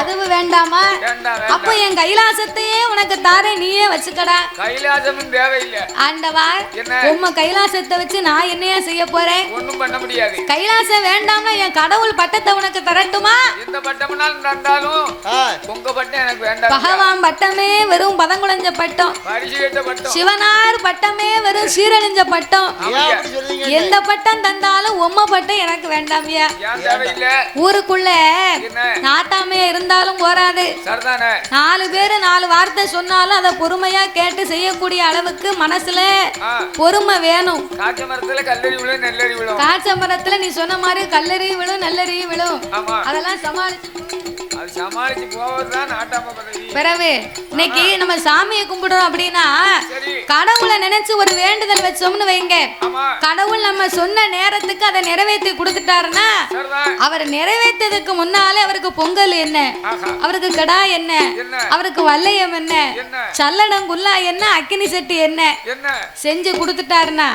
அதுவும் வேண்டாமா? அப்போ என் கைலாசத்தையே உனக்கு தாரேன் நீயே வச்சுக்கடா. கைலாசமும் தேவையில்லை. ஆண்டவா என்ன? உம்ம கைலாசத்தை வச்சு நான் என்னையா செய்ய போறேன்? ஒண்ணும் பண்ண முடியாது. கைலாசம் வேண்டாம்னா என் கடவுள் பட்டத்தை உனக்கு தரட்டுமா? எந்த பட்டம்னாலும் தந்தாலும் உங்க பட்டம் எனக்கு வேண்டாம். பகவான் பட்டமே வெறும் பதங்குழஞ்ச பட்டம். பரிசு கேட்ட பட்டம். சிவனார் பட்டமே வெறும் சீரழிஞ்ச பட்டம். எந்த பட்டம் தந்தாலும் உம்ம பட்டம் எனக்கு வேண்டாமியா ஊருக்குள்ள நாட்டாமையா இருந்தாலும் போராது நாலு பேரு நாலு வார்த்தை சொன்னாலும் அதை பொறுமையா கேட்டு செய்யக்கூடிய அளவுக்கு மனசுல பொறுமை வேணும். காய்ச்ச மரத்துல நீ சொன்ன மாதிரி கல்லறி விழும் நல்லறி விழும். அதெல்லாம் சமாளி அது இன்னைக்கு நம்ம சாமியை கும்பிடுறோம் அப்படின்னா கடவுளை நினைச்சு ஒரு வேண்டுதல் வச்சோம்னு வைங்க. கடவுள் நம்ம சொன்ன நேரத்துக்கு அதை நிறைவேற்றி கொடுத்துட்டாருன்னா அவர் நிறைவேற்றதுக்கு முன்னாலே அவருக்கு பொங்கல் என்ன? அவருக்கு கடா என்ன? அவருக்கு வல்லையம் என்ன? என்ன? சல்லடம் குல்லா என்ன? அக்கினி செட்டி என்ன? செஞ்சு கொடுத்துட்டாருன்னா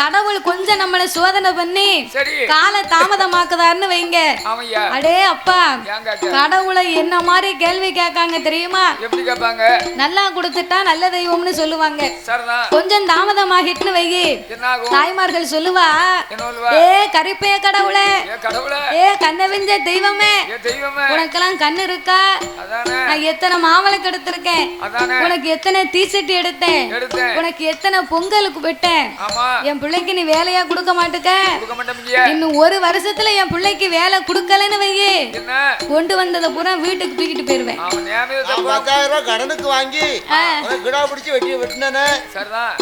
கடவுள் கொஞ்சம் நம்மளை சோதனை பண்ணி கால தாமதமாக்குதாருன்னு வைங்க. அடே அப்பா கடவுளை என்ன மாதிரி கேள்வி கேட்காங்க தெரியுமா? கேட்பாங்க நல்லா கொடுத்துட்டா நல்ல தெய்வம்னு சொல்லுவாங்க. கொஞ்சம் தாமதமாகிட்டுன்னு வையி. என்ன ஆகும் தாய்மார்கள் சொல்லுவா என்ன சொல்லுவா? ஏ கரிப்பே கடவுளே ஏ கடவுளே. ஏ கண்ணவிஞ்ச தெய்வமே உனக்கெல்லாம் கண்ணு இருக்கா? அதானே. நான் எத்தனை மாவளுக்கு எடுத்திருக்கேன்? அதானே. உனக்கு எத்தனை தீச்சட்டி எடுத்தேன்? எடுத்தேன். உனக்கு எத்தனை பொங்கலுக்கு விட்டேன்? ஆமா. என் பிள்ளைக்கு நீ வேலையா கொடுக்க மாட்டுக்க? இன்னும் ஒரு வருஷத்துல என் பிள்ளைக்கு வேலை கொடுக்கலன்னு வையி. என்ன? கொண்டு வந்ததை பூரா வீட்டுக்கு தூக்கிட்டு போயிருவேன். கடனுக்கு வாங்கி கிடா பிடிச்சி வெட்டி வெட்டினே சரிதான்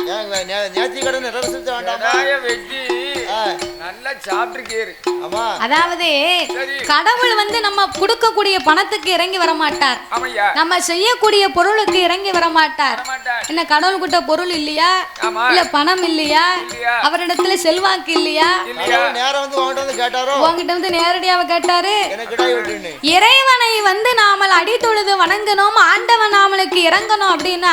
நேர்த்தி கடன் நிறைவேற்ற வேண்டாமா? கடாய வெட்டி ஆ, நல்லா சாப்பிட்டுருக்கீரு ஆமா. அதாவது கடவுள் வந்து நம்ம கொடுக்கக்கூடிய பணத்துக்கு இறங்கி வர மாட்டார் ஆமையா. நம்ம செய்யக்கூடிய பொருளுக்கு இறங்கி வர மாட்டார் என்ன கடவுள் கிட்ட பொருள் இல்லையா? இல்ல பணம் இல்லையா? அவரிடத்துல செல்வாக்கு இல்லையா? உங்ககிட்ட வந்து நேரடியாவ கேட்டாரு? இறைவனை வந்து நாமல் அடி தொழுது வணங்கணும். ஆண்டவன் நாமளுக்கு இறங்கணும் அப்படின்னா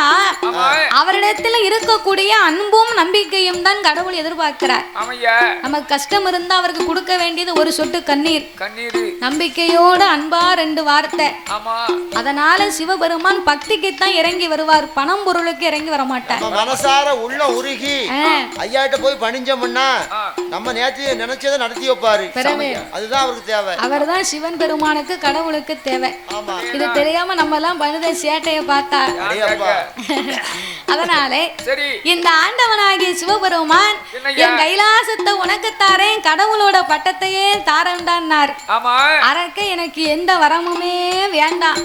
அவரிடத்துல இருக்கக்கூடிய அன்பும் நம்பிக்கையும் தான் கடவுள் எதிர்பார்க்கிறார். நமக்கு கஷ்டம் இருந்தா அவருக்கு கொடுக்க வேண்டியது ஒரு சொட்டு கண்ணீர். கண்ணீரு. நம்பிக்கையோட அன்பா ரெண்டு வார்த்தை. ஆமா. அதனால சிவபெருமான் பக்திக்கு தான் இறங்கி வருவார். பணம் பொருளுக்கு இறங்கி வர மாட்டார் நம்ம மனசார உள்ள உருகி ஐயாட்ட போய் பணிஞ்சோம்னா நம்ம நேர்த்தி நினைச்சதை நடத்தி வைப்பாரு. அதுதான் அவருக்கு தேவை. அவர்தான் சிவன் பெருமானுக்கு கடவுளுக்கு தேவை. ஆமா. இது தெரியாம நம்ம எல்லாம் பழுத சேட்டைய பார்த்தா அடையப்பா. அதனாலே சரி. இந்த ஆண்டவனாகிய சிவபெருமான்? என் கைலாசத்தை உனக்கு தாரேன் கடவுளோட பட்டத்தையே தாரண்டான்னார் அரக்க எனக்கு எந்த வரமுமே வேண்டாம்.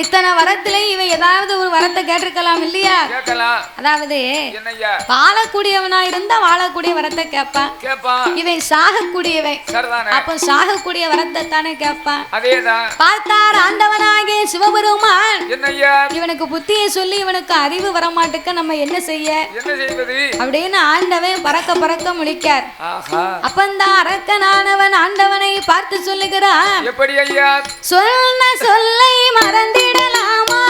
இத்தனை வரத்துல இவன் ஏதாவது ஒரு வரத்தை கேட்டிருக்கலாம் இல்லையா? அதாவது வாழக்கூடியவனா இருந்தா வாழக்கூடிய வரத்தை கேட்பான். இவன் சாகக்கூடியவன் அப்போ சாகக்கூடிய வரத்தை தானே கேட்பான் பார்த்தார் ஆண்டவனாகிய சிவபெருமான். இவனுக்கு புத்தியை சொல்லி இவனுக்கு அறிவு வரமாட்டுக்க நம்ம என்ன செய்ய? என்ன செய்வது? அப்படின்னு ஆண்டவன் பறக்க பறக்க முழிக்கார். அப்பந்தான் அரக்கனானவன் ஆண்டவனை பார்த்து சொல்லுகிறான். எப்படி ஐயா? சொன்ன சொல்லை மறந்திடலாமா?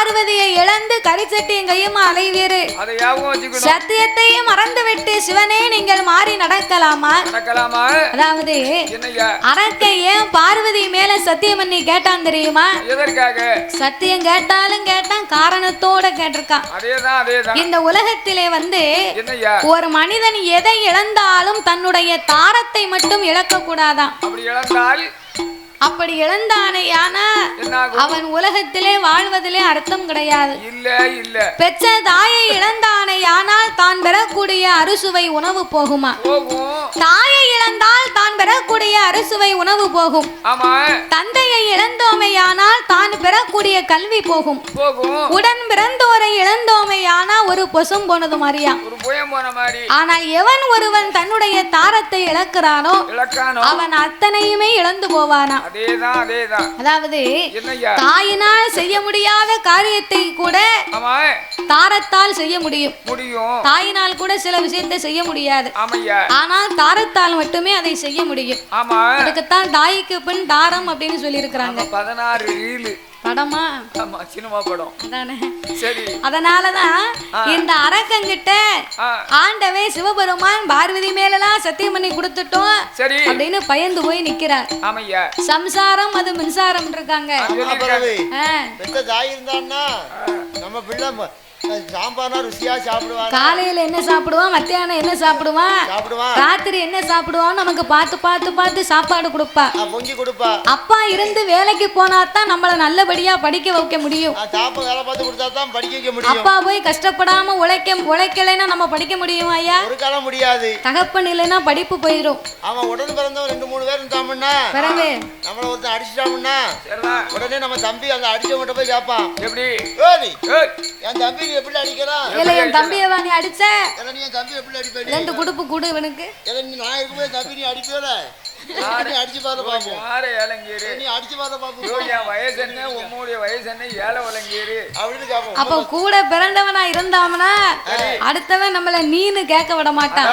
பார்வதியை இழந்து கரிச்சட்டியும் அலைவீரு சத்தியத்தையும் மறந்துவிட்டு சிவனே நீங்கள் மாறி நடக்கலாமா? அதாவது அரக்கை ஏன் பார்வதி மேல சத்தியம் பண்ணி கேட்டான் தெரியுமா? சத்தியம் கேட்டாலும் கேட்டான் காரணத்தோட கேட்டிருக்கான். இந்த உலகத்திலே வந்து ஒரு மனிதன் எதை இழந்தாலும் தன்னுடைய தாரத்தை மட்டும் இழக்க கூடாதாம் அப்படி இழந்தானேயானா அவன் உலகத்திலே வாழ்வதிலே அர்த்தம் கிடையாது. இல்ல இல்ல. பெற்ற தாயை இழந்தானேயானால் தான் பெறக்கூடிய அறுசுவை உணவு போகுமா? தாயை இழந்தால் தான் பெறக்கூடிய அறுசுவை உணவு போகும். தந்தையை இழந்தோமையானால் தான் பெறக்கூடிய கல்வி போகும். போகும். உடன் பிறந்தோரை இழந்தோமையானா ஒரு பொசும் போனது மாதிரியா ஆனால் எவன் ஒருவன் தன்னுடைய தாரத்தை இழக்கிறானோ அவன் அத்தனையுமே இழந்து போவானா? அதாவது தாயினால் செய்ய முடியாத காரியத்தை கூட தாரத்தால் செய்ய முடியும். தாயினால் கூட சில விஷயத்தை செய்ய முடியாது. ஆனால் தாரத்தால் மட்டுமே அதை செய்ய முடியும். அதுக்குத்தான் தாய்க்கு பின் தாரம் அப்படின்னு சொல்லியிருக்கிறாங்க. பதினாறு ரீலு. படமா? ஆமா சினிமா படம். அதானே? சரி. அதனாலதான் இந்த அரக்கங்கிட்ட ஆண்டவே சிவபெருமான் பார்வதி மேலலாம் சத்தியம் பண்ணி கொடுத்துட்டோம் சரி. அப்படின்னு பயந்து போய் நிக்கிறார். ஆமையா? சம்சாரம் அது மின்சாரம் இருக்காங்க நம்ம பிள்ளை சாம்பார்னா ருசியா சாப்பிடுவாங்க காலையில என்ன சாப்பிடுவான் மத்தியானம் என்ன சாப்பிடுவான் சாப்பிடுவான். ராத்திரி என்ன சாப்பிடுவான் நமக்கு பார்த்து பார்த்து பார்த்து சாப்பாடு கொடுப்பா. பொங்கி கொடுப்பா. அப்பா இருந்து வேலைக்கு போனா தான் நம்மள நல்லபடியா படிக்க வைக்க முடியும். சாப்பா வேலை பார்த்து கொடுத்தா தான் படிக்க வைக்க முடியும். அப்பா போய் கஷ்டப்படாம உழைக்க உழைக்கலைன்னா நம்ம படிக்க முடியும் ஐயா. ஒரு காலம் முடியாது. தகப்பன் இல்லைன்னா படிப்பு போயிடும் அவன் உடன் பிறந்தவன் ரெண்டு மூணு பேர் இருந்தாமுன்னா பிறகு? நம்மள ஒருத்தன் அடிச்சிட்டாமுன்னா உடனே நம்ம தம்பி அந்த அடிச்சவங்கிட்ட போய் கேட்பான். எப்படி? ஏய் ஏய், என் தம்பி எப்படி அடிக்கிறான் இல்ல என் தம்பியவா நீ அடிச்ச. நீ என் தம்பி எப்படி அடிப்ப நீ? ரெண்டு குடுப்பு குடு இவனுக்கு. நான் இருக்கும்போது தம்பி நீ அடிப்பேல. அடிச்சு பாரு பாப்போம் யாரு? ஏலங்கீரு நீ அடிச்சு பாரு பாப்போம் ஐயோ, என் வயசு என்ன உம்முடைய வயசு என்ன அப்படின்னு அப்ப கூட பிறந்தவனா இருந்தாமனா? அடுத்தவன் நம்மள நீன்னு கேட்க விட மாட்டான்.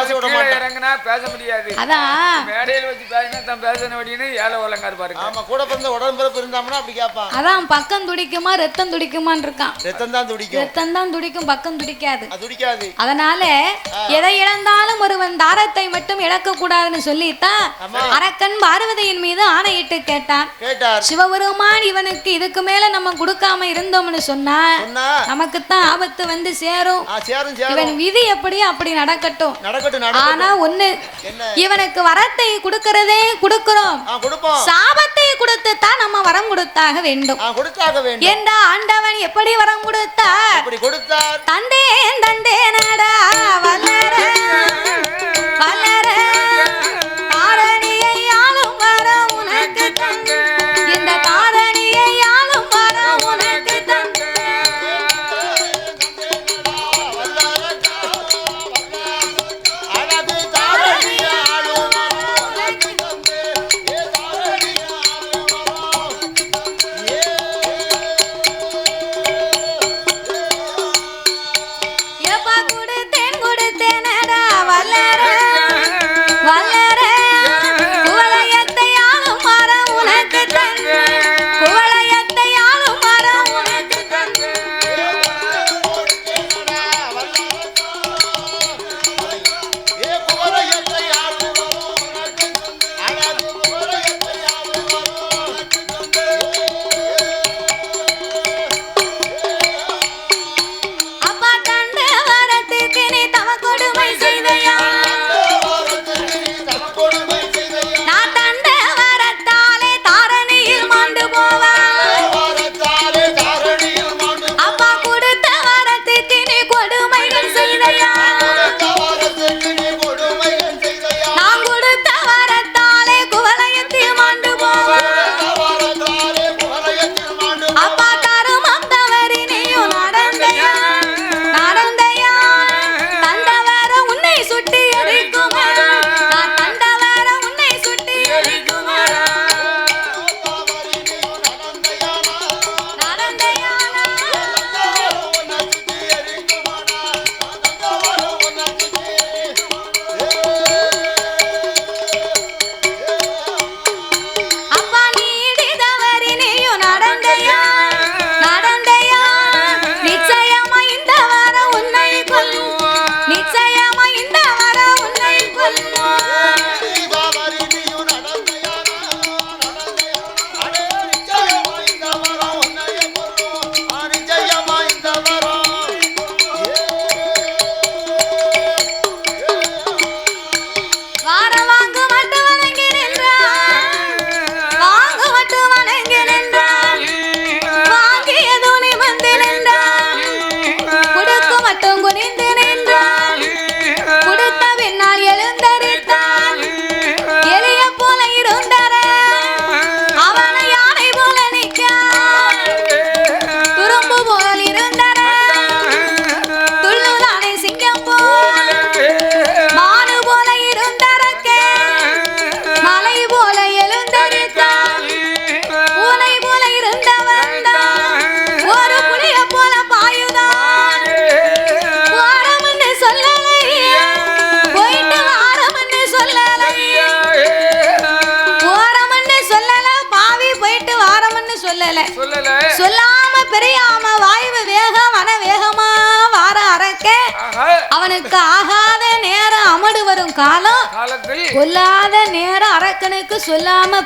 இறங்குனா பேச முடியாது. அதான். மேடையில் வச்சு பேசினா தான் பேசணும் அப்படின்னு ஏழை வலங்காரு பாருங்க. ஆமா கூட பிறந்த அப்படி கேட்பான். அதான் பக்கம் துடிக்குமா ரத்தம் துடிக்குமான்னு இருக்கான். ரத்தம் தான் துடிக்கும். ரத்தம் தான் துடிக்கும் பக்கம் துடிக்காது. அது துடிக்காது. அதனால எதை இழந்தாலும் ஒருவன் தாரத்தை மட்டும் இழக்க கூடாதுன்னு சொல்லித்தான் ஆமா. அரக்கன் பார்வதியின் மீது ஆணையிட்டு கேட்டான். கேட்டார். சிவபெருமான் இவனுக்கு இதுக்கு மேல நம்ம கொடுக்காம இருந்தோம்னு சொன்னா சொன்னா நமக்குத்தான் ஆபத்து வந்து சேரும். இவன் விதி எப்படியோ அப்படி நடக்கட்டும். ஆனா ஒண்ணு இவனுக்கு வரத்தை கொடுக்கறதே கொடுக்கிறோம். சாபத்தை கொடுத்து தான் நம்ம வரம் கொடுத்தாக வேண்டும். என்ற ஆண்டவன் எப்படி வரம் கொடுத்தார்? தந்தேன் தந்தேனடா வளர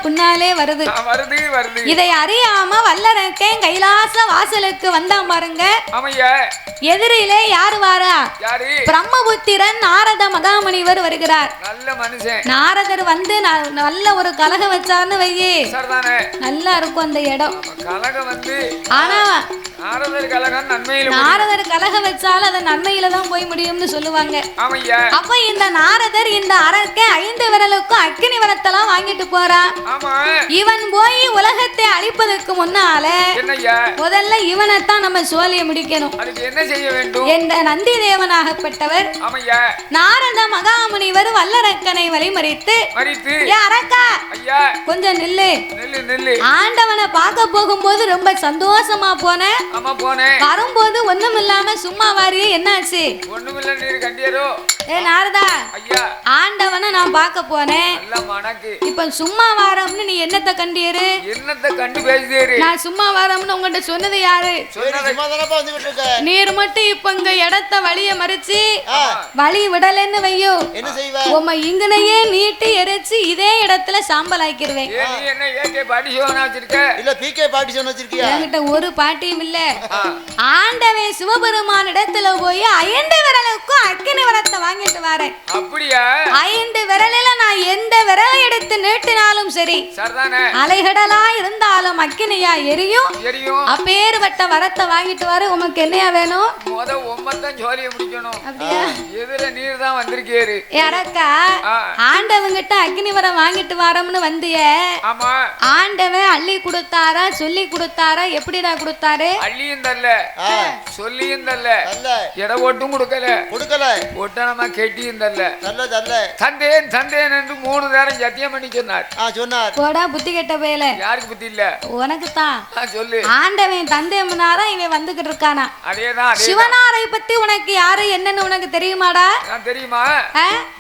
சொல்லாம பின்னாலே வருது. ஆ, வருது வருது. இதை அறியாம வல்லரக்கன் கைலாச வாசலுக்கு வந்தான் பாருங்க. எதிரிலே யார் வாரா? பிரம்மபுத்திரன் நாரத மகாமுனிவர் வருகிறார். நல்ல மனுஷன். நாரதர் வந்து நல்ல ஒரு கலகம் வச்சார்னு வையே. நல்லா இருக்கும் அந்த இடம். கலகம் வந்து ஆனா நாரதர் கலகம் நன்மையில நாரதர் கலகம் அது நன்மையில தான் போய் முடியும்னு சொல்லுவாங்க. அப்ப இந்த நாரதர் இந்த அரக்க ஐந்து விரலுக்கும் அக்கினி வரத்தெல்லாம் வாங்கிட்டு போறான். ஆமா. இவன் போய் உலகத்தை அழிப்பதற்கு முன்னால முதல்ல இவனைத்தான் நம்ம சோழிய முடிக்கணும். என்ன செய்ய வேண்டும்? என்ற நந்தி தேவனாகப்பட்டவர் நாரத மகாமுனிவர் வல்லரக்கனை வழிமறித்து அரக்கா கொஞ்சம் நில்லு. ஆண்டவனை பார்க்க போகும்போது ரொம்ப சந்தோஷமா போனேன் வரும்போது ஒண்ணும் இல்லாம சும்மா வாரியே என்னாச்சு? ஏ நாரதா ஆண்டவனை நான் பார்க்க போனேன். இப்ப சும்மா வாரம்னு நீ என்னத்த கண்டியரு என்னத்தை கண்டு பேசுதேரு? நான் சும்மா வாரம்னு உங்கள்கிட்ட சொன்னது யாரு நீர் மட்டும் இப்ப இங்க இடத்த வழிய மறிச்சு வழி விடலைன்னு வையோ. என்ன செய்வ? உம்ம இங்கனையே நீட்டி எரிச்சு இதே இடத்துல சாம்பல் வச்சிருக்கியா? என்கிட்ட ஒரு பாட்டியும் இல்ல. ஆ, ஆண்டவன் சிவபெருமான் இடத்துல போய் ஐந்து விரலுக்கும் அக்கினி விரத்தை வாங்கிட்டு வரேன். அப்படியா? ஐந்து விரலில நான் எந்த விரலை எடுத்து நீட்டினாலும் சரி. அலைகடலா இருந்தாலும் அக்கினியா எரியும். தெரியும் அப்பேறுபட்ட வரத்தை வாங்கிட்டு வர. உமக்கு என்னையா வேணும்? முத ஒன்பத்தம் ஜோலிய முடிக்கணும். அப்படியா? எதிர நீர் தான் வந்திருக்கேரு யாரக்கா. ஆண்டவங்கிட்ட அக்னி வரம் வாங்கிட்டு வரோம்னு வந்திய. ஆமா. ஆண்டவன் அள்ளி கொடுத்தாரா சொல்லி கொடுத்தாரா எப்படிடா கொடுத்தாரு? அள்ளியும் தரல. சொல்லியும் தரல. இட ஓட்டும் கொடுக்கல. கொடுக்கல. ஒட்டனமா கெட்டியும் தரல. தந்தேன் தந்தேன் என்று மூணு நேரம் சத்தியம் பண்ணி சொன்னார். சொன்னார். போடா புத்தி கெட்ட பயல? யாருக்கு புத்தி இல்ல? உனக்கு தான் சொல்லு. ஆண்டவன் தந்தையம்னாரா இவன் வந்துகிட்டு இருக்கானா? அதேதான் அதே சிவனாரை பத்தி உனக்கு யாரு என்னன்னு உனக்கு தெரியுமாடா? நான் தெரியுமா?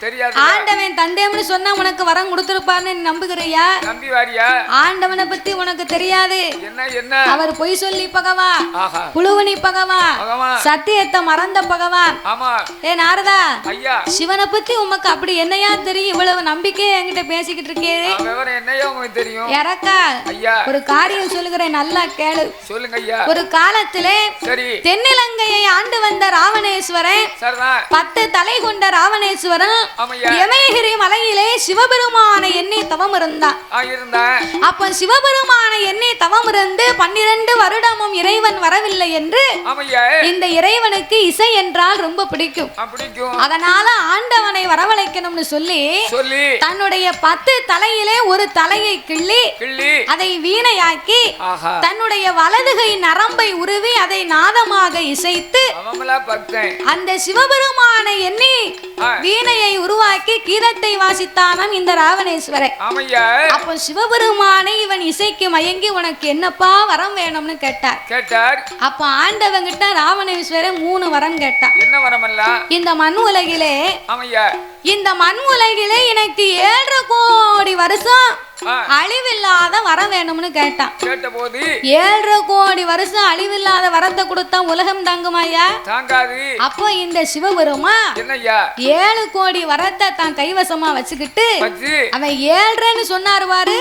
தெரியாது ஆண்டவன் தந்தையம்னு சொன்னா உனக்கு வரம் கொடுத்திருப்பான்னு நம்புகிறியா? நம்பி வாரியா ஆண்டவனை பத்தி உனக்கு தெரியாது. என்ன என்ன? அவர் பொய் சொல்லி பகவா. புழுவனி பகவா. சத்தியத்தை மறந்த பகவான் ஆமா. ஏ நாரதா. ஐயா. சிவனை பத்தி உமக்கு அப்படி என்னையா தெரியும்? இவ்வளவு நம்பிக்கையை என்கிட்ட பேசிக்கிட்டு இருக்கே. என்னையா உங்களுக்கு தெரியும். இறக்கா. ஐயா. ஒரு காரியம் சொல்லுகிறேன் நல்லா கேளு. சொல்லுங்க ஐயா. ஒரு காலத்திலே சரி. தென்னிலங்கையை ஆண்டு வந்த ராவணேஸ்வரன் சரிதான். பத்து தலை கொண்ட ராவணேஸ்வரன் ஆமையா. யமகிரி மலையிலே சிவபெருமானை எண்ணி தவம் இருந்தான் அப்ப சிவபெருமானை எண்ணி தவம் இருந்து பன்னிரண்டு வருடமும் இறைவன் வரவில்லை என்று இந்த இறைவனுக்கு இசை என்றால் ரொம்ப பிடிக்கும். அதனால ஆண்டவனை வரவழைக்கணும்னு சொல்லி சொல்லி. தன்னுடைய பத்து தலையிலே ஒரு தலையை கிள்ளி கிள்ளி. அதை வீணையாக்கி தன்னுடைய வலதுகை நரம்பை உருவி அதை நாதமாக இசைத்து அந்த சிவபெருமானை எண்ணி. வீணையை உருவாக்கி கீதத்தை வாசித்தானாம் இந்த ராவணேஸ்வரன் ஆமையா. அப்போ சிவபெருமானை இவன் இசைக்கு மயங்கி உனக்கு என்னப்பா வரம் வேணும்னு கேட்டார். கேட்டார். அப்ப ஆண்டவங்கிட்ட ராவணேஸ்வரன் மூணு வரம் கேட்டான். என்ன வரமல்லாம்? இந்த மண் உலகிலே ஆமையா. இந்த மண் உலகிலே எனக்கு ஏழரை கோடி வருஷம். அழிவில்லாத வரம் வேணும்னு கேட்டான். கேட்ட போது ஏழரை கோடி வருஷம் அழிவில்லாத வரத்தை கொடுத்தா உலகம் தாங்குமாயா தாங்காது. அப்போ இந்த சிவபெருமா ஏழு கோடி வரத்தை தான் கைவசமா வச்சுக்கிட்டு வச்சு. அவன் ஏழ்ரைன்னு சொன்னாரு பாரு.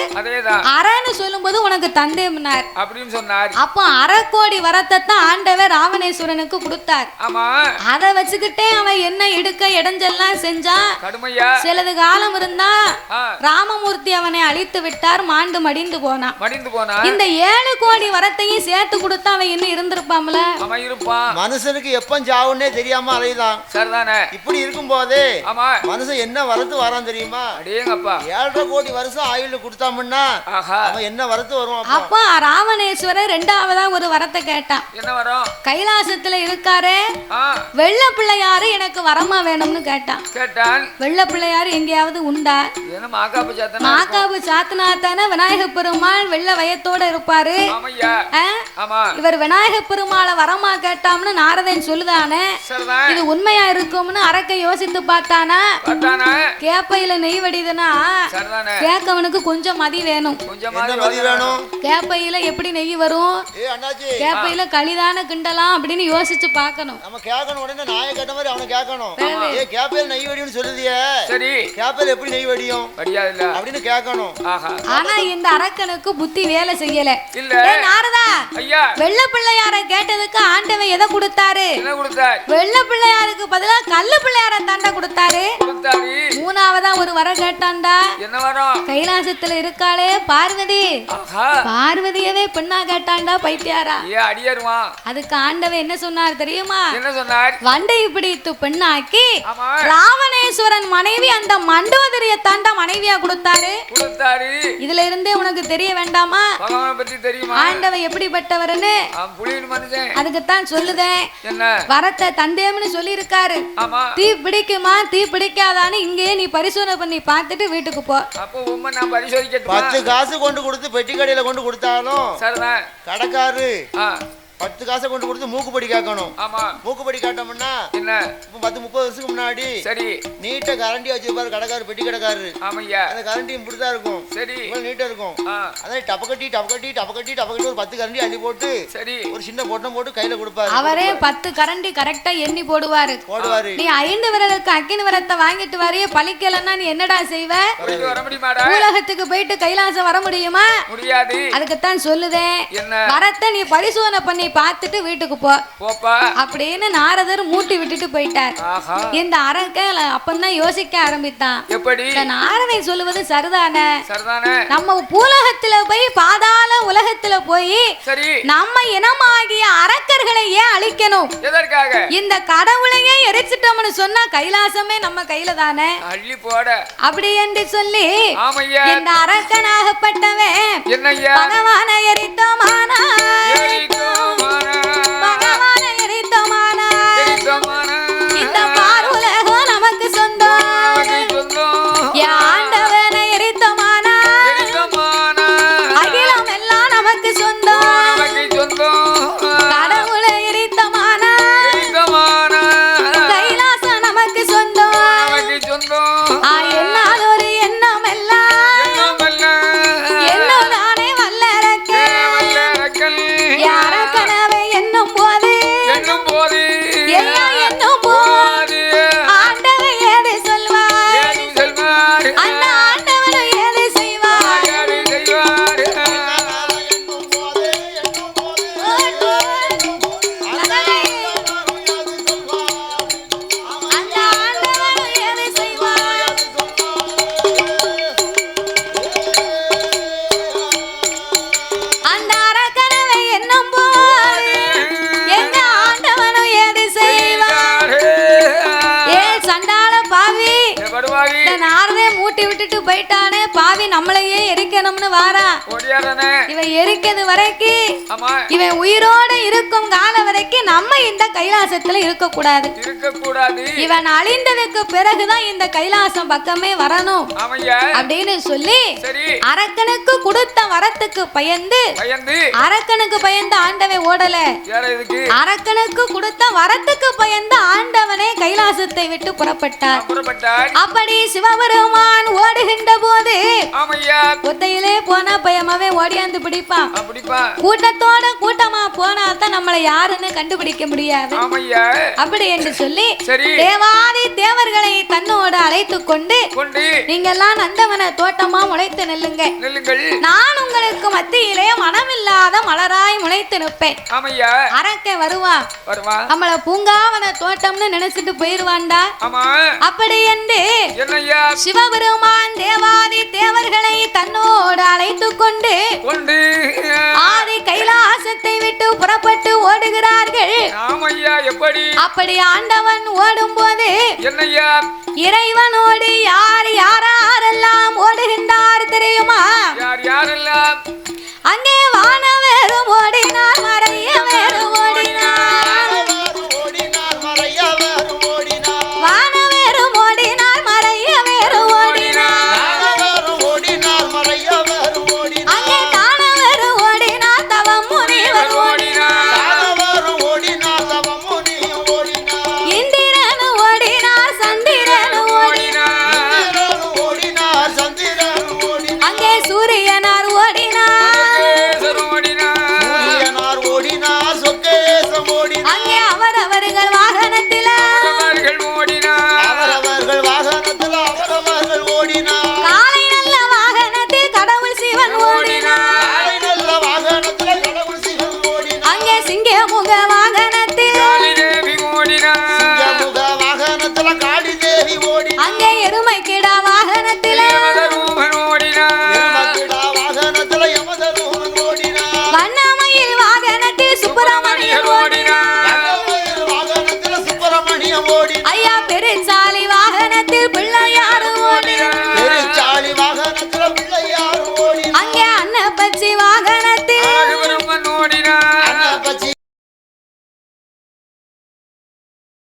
அரைன்னு சொல்லும்போது உனக்கு தந்தேம்னார். அப்படின்னு சொன்னார். அப்போ அரை கோடி வரத்தை தான் ஆண்டவர் ராவணேஸ்வரனுக்கு கொடுத்தார். அதை வச்சுக்கிட்டே அவன் என்ன எடுக்க இடைஞ்செல்லாம் செஞ்சான்? கடுமையா சிலது காலம் இருந்தா ராமமூர்த்தி அவனை அழித்து விட்டார் மாண்டு மடிந்து போனான் மடிந்து போனா. இந்த ஏழு கோடி வரத்தையும் சேர்த்து கொடுத்தா அவன் இன்னும் இருந்திருப்பாம்ல? அவன் இருப்பான். மனுஷனுக்கு எப்ப சாவுன்னே தெரியாம அலையுதான். சரிதானே. இப்படி இருக்கும்போது ஆமா. மனுஷன் என்ன வரத்து வரான் தெரியுமா? அடேங்கப்பா. ஏழரை கோடி வருஷம் ஆயுள் கொடுத்தாமுன்னா அவன் என்ன வரத்து வரும் அப்போ? ராவணேஸ்வரர் ரெண்டாவதா ஒரு வரத்தை கேட்டான். என்ன வரும்? கைலாசத்துல இருக்காரே வெள்ள பிள்ளையாரு எனக்கு வரமா வேணும்னு கேட்டான். கேட்டான். வெள்ள பிள்ளையாரு எங்கேயாவது உண்டா? என்ன மாக்காப்பு சாத்தனா? மாக்காவு சாத்தனா தானே? விநாயக பெருமாள் வெள்ள வயத்தோட இருப்பாரு. இவர் விநாயக பெருமாளை வரமா கேட்டாம்னு நாரதன் சொல்லுதானே? இது உண்மையா இருக்கும்னு அரக்க யோசித்து பார்த்தானா? பார்த்தானா? கேப்பையில நெய் வடிதுன்னா சரிதானே. கேக்கவனுக்கு கொஞ்சம் மதி வேணும். கேப்பையில எப்படி நெய் வரும்? ஏ அண்ணாச்சி. கேப்பையில களிதான கிண்டலாம் அப்படின்னு யோசிச்சு பார்க்கணும். நம்ம கேட்கணும் உடனே நாயை கேட்ட மாதிரி அவனை கேட்கணும். ஏ கேப்பையில் நெய் வெடின்னு சொல்லுதியே சரி சரி. கேப்பல் எப்படி நெய் வடியும்? படியாதுல்ல அப்படின்னு கேட்கணும். ஆஹா. ஆனா இந்த அரக்கனுக்கு புத்தி வேலை செய்யல. இல்ல. ஏய் நாரதா. ஐயா. வெள்ள பிள்ளையார கேட்டதுக்கு ஆண்டவன் எதை கொடுத்தாரு? என்ன கொடுத்தார்? வெள்ள பிள்ளையாருக்கு பதிலா கல்லு பிள்ளையார தாண்டா கொடுத்தாரு. மூணாவதா ஒரு வர கேட்டான்டா. என்ன வரும்? கைலாசத்துல இருக்காளே பார்வதி. ஆஹா. பார்வதியவே பெண்ணா கேட்டான்டா பைத்தியாரா. அதுக்கு ஆண்டவன் என்ன சொன்னார் தெரியுமா? என்ன சொன்னார்? வண்டை பிடித்து பெண்ணாக்கி ஆமா. ராவணேஸ்வரன் மனைவி அந்த மண்டோதரிய தாண்டா மனைவியா கொடுத்தாரு. கொடுத்தாரு. இதுல இருந்தே உனக்கு தெரிய வேண்டாமா? பகவானை பத்தி தெரியுமா? ஆண்டவன் எப்படிப்பட்டவர்னு? அதுக்குத்தான் சொல்லுதேன். என்ன? வரத்தை தந்தேம்னு சொல்லியிருக்காரு. ஆமா. தீ பிடிக்குமா? தீ பிடிக்காதான்னு இங்கேயே நீ பரிசோதனை பண்ணி பார்த்துட்டு வீட்டுக்கு போ. பத்து காசு கொண்டு கொடுத்து பெட்டி கடையில கொண்டு கொடுத்தாலும் சரிதான். கடைக்காரு. பத்து காசை கொண்டு கொடுத்து மூக்குப்படி கேட்கணும். ஆமா. மூக்குப்படி கேட்டோம்னா என்ன? இப்போ பத்து முப்பது வருஷத்துக்கு முன்னாடி சரி. நீட்டா கரண்டி வச்சிருப்பாரு கடைக்காரு பெட்டி கடைக்காரு ஆமையா அந்த கரண்டி இப்படிதான் இருக்கும். சரி. இவ்வளவு நீட்டா இருக்கும். அதான் டப்பக்கட்டி டப்பக்கட்டி டப்பக்கட்டி டப்பக்கட்டி ஒரு பத்து கரண்டி அள்ளி போட்டு சரி. ஒரு சின்ன பொட்டம் போட்டு கையில கொடுப்பாரு. அவரே பத்து கரண்டி கரெக்டா எண்ணி போடுவாரு. போடுவாரு. நீ ஐந்து விரலுக்கு அக்கினி விரத்தை வாங்கிட்டு வரைய பழிக்கலன்னா நீ என்னடா செய்வ? உலகத்துக்கு போயிட்டு கைலாசம் வர முடியுமா? முடியாது. அதுக்குத்தான் சொல்லுதேன். என்ன? வரத்தை நீ பரிசோதனை பண்ணி பார்த்துட்டு வீட்டுக்கு போ. போப்பா. அப்படின்னு நாரதர் மூட்டி விட்டுட்டு போயிட்டார். இந்த அரக்க அப்பந்தான் யோசிக்க ஆரம்பித்தான். எப்படி? இந்த நாரதை சொல்லுவது சரிதானே? நம்ம பூலகத்துல போய் பாதாள உலகத்துல போய் சரி. நம்ம இனமாகிய அரக்கர்களை ஏன் அழிக்கணும்? எதற்காக? இந்த கடவுளையே எரிச்சிட்டோம்னு சொன்னா கைலாசமே நம்ம கையில தானே? அள்ளி போட. அப்படி என்று சொல்லி இந்த அரக்கனாகப்பட்டவன் பகவானை எரித்தோமானா, பகவானை. எரித்தோமானா இந்த வாரா. ஓடியாதானே இவன் எரிக்கிறது வரைக்கும் இவன் உயிரோட இருக்கும் காலம் வரைக்கும் நம்ம இந்த கைலாசத்துல இருக்க கூடாது இவன் அழிந்ததுக்கு பிறகுதான் இந்த கைலாசம் பக்கமே வரணும். அப்படின்னு சொல்லி அரக்கனுக்கு கொடுத்த வரத்துக்கு பயந்து அரக்கனுக்கு பயந்து ஆண்டவன் ஓடல. அரக்கனுக்கு கொடுத்த வரத்துக்கு பயந்து ஆண்டவனே கைலாசத்தை விட்டு புறப்பட்டார். அப்படி சிவபெருமான் ஓடுகின்ற போது ஆமையா ஒத்தையிலே போனா பயமாவே ஓடியாந்து அப்படிப்பா. கூட்டத்தோட கூட்டமா போனா தான் நம்மளை யாருன்னு கண்டுபிடிக்க முடியாது. அப்படி என்று சொல்லி தேவாதி தேவர்களை தன்னோடு அழைத்து கொண்டு நீங்கெல்லாம் நந்தவன தோட்டமா முளைத்து நில்லுங்க. நான் உங்களுக்கு மத்தியிலே மனமில்லாத மலராய் முளைத்து நிற்பேன். அரக்க வருவா. நம்மள பூங்காவன தோட்டம்னு நினைச்சிட்டு போயிருவான்டா ஆமா. அப்படி என்று சிவபெருமான் தேவாதி தேவர்களை தன்னோடு அழைத்து கொண்டு ஆதி கைலாசத்தை விட்டு புறப்பட்டு ஓடுகிறார்கள். ஆமையா எப்படி? அப்படி ஆண்டவன் ஓடும்போது என்னய்யா இறைவனோடு யார் யாரெல்லாம் ஓடுகின்றார் தெரியுமா? யார் யாரெல்லாம்? அங்கே வானவேறும் ஓடினார்.